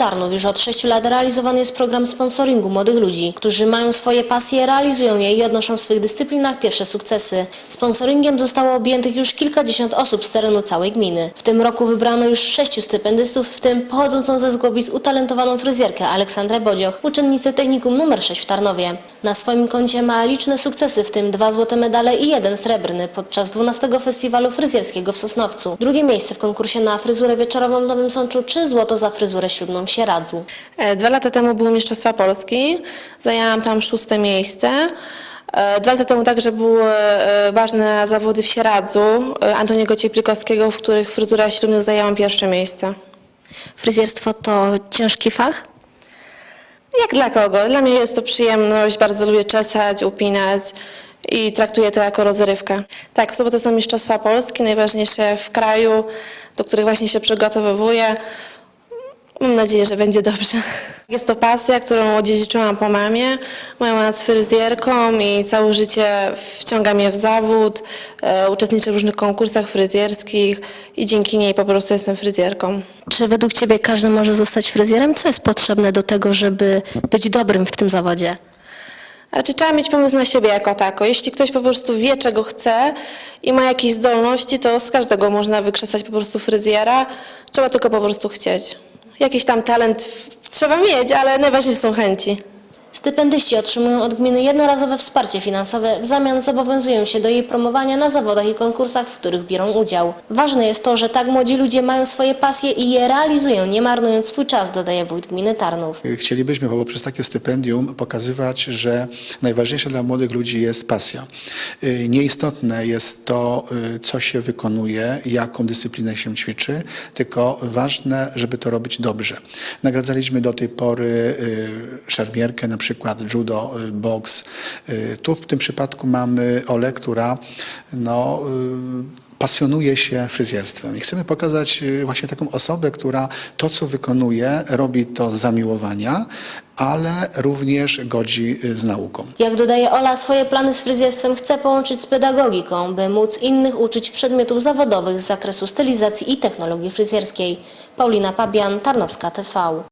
Tarnów już od 6 lat realizowany jest program sponsoringu młodych ludzi, którzy mają swoje pasje, realizują je i odnoszą w swych dyscyplinach pierwsze sukcesy. Sponsoringiem zostało objętych już kilkadziesiąt osób z terenu całej gminy. W tym roku wybrano już sześciu stypendystów, w tym pochodzącą ze Zgłobic utalentowaną fryzjerkę Aleksandrę Bodzioch, uczennicę technikum nr 6 w Tarnowie. Na swoim koncie ma liczne sukcesy, w tym dwa złote medale i jeden srebrny podczas 12 Festiwalu Fryzjerskiego w Sosnowcu. Drugie miejsce w konkursie na fryzurę wieczorową w Nowym Sączu czy złoto za fryzurę ślubną Sieradzu. E, Dwa lata temu były Mistrzostwa Polski, zajęłam tam szóste miejsce. E, Dwa lata temu także były e, ważne zawody w Sieradzu Antoniego Cieplikowskiego, w których fryzura ślubnych zajęłam pierwsze miejsce. Fryzjerstwo to ciężki fach? Jak dla kogo? Dla mnie jest to przyjemność, bardzo lubię czesać, upinać i traktuję to jako rozrywkę. Tak, w sobotę są Mistrzostwa Polski, najważniejsze w kraju, do których właśnie się przygotowywuję. Mam nadzieję, że będzie dobrze. Jest to pasja, którą odziedziczyłam po mamie. Moja mama jest fryzjerką i całe życie wciąga mnie w zawód. E, uczestniczę w różnych konkursach fryzjerskich i dzięki niej po prostu jestem fryzjerką. Czy według Ciebie każdy może zostać fryzjerem? Co jest potrzebne do tego, żeby być dobrym w tym zawodzie? Raczej trzeba mieć pomysł na siebie jako tako. Jeśli ktoś po prostu wie, czego chce i ma jakieś zdolności, to z każdego można wykrzesać po prostu fryzjera. Trzeba tylko po prostu chcieć. Jakiś tam talent trzeba mieć, ale najważniejsze są chęci. Stypendyści otrzymują od gminy jednorazowe wsparcie finansowe, w zamian zobowiązują się do jej promowania na zawodach i konkursach, w których biorą udział. Ważne jest to, że tak młodzi ludzie mają swoje pasje i je realizują, nie marnując swój czas, dodaje wójt gminy Tarnów. Chcielibyśmy poprzez takie stypendium pokazywać, że najważniejsze dla młodych ludzi jest pasja. Y, Nieistotne jest to, y, co się wykonuje, jaką dyscyplinę się ćwiczy, tylko ważne, żeby to robić dobrze. Nagradzaliśmy do tej pory y, szermierkę, na przykład judo, y, boks. Y, Tu w tym przypadku mamy Olę, która no, y, pasjonuje się fryzjerstwem i chcemy pokazać właśnie taką osobę, która to, co wykonuje, robi to z zamiłowania, ale również godzi z nauką. Jak dodaje Ola, swoje plany z fryzjerstwem chce połączyć z pedagogiką, by móc innych uczyć przedmiotów zawodowych z zakresu stylizacji i technologii fryzjerskiej. Paulina Pabian, Tarnowska TV.